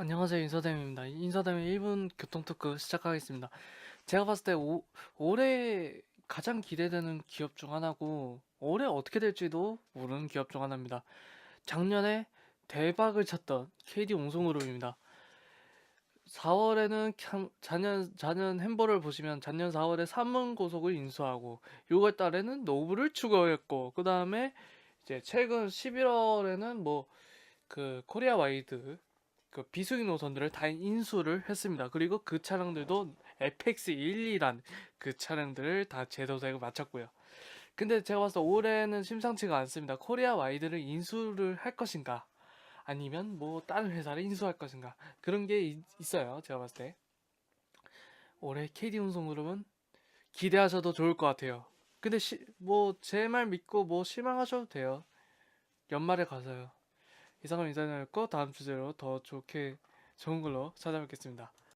안녕하세요 인사담입니다. 인사담의 1분 교통토크 시작하겠습니다. 제가 봤을 때 오, 올해 가장 기대되는 기업 중 하나고 올해 어떻게 될지도 모르는 기업 중 하나입니다. 작년에 대박을 쳤던 KD 옹송그룹입니다. 4월에는 작년 작년 햄버를 보시면 작년 4월에 삼문 고속을 인수하고 6월 달에는 노브를 추가했고 그 다음에 이제 최근 11월에는 뭐 그 코리아 와이드 그 비수기 노선들을 다 인수를 했습니다. 그리고 그 차량들도 FX12란 그 차량들을 다 제도색을 마쳤고요. 근데 제가 봤을 때 올해는 심상치가 않습니다. 코리아 와이드를 인수를 할 것인가? 아니면 뭐 다른 회사를 인수할 것인가? 그런 게 있, 있어요. 제가 봤을 때. 올해 KD 운송그룹은 기대하셔도 좋을 것 같아요. 근데 뭐 제 말 믿고 뭐 실망하셔도 돼요. 연말에 가서요. 이상은 인사이었고 다음 주제로 더 좋게 좋은 걸로 찾아뵙겠습니다.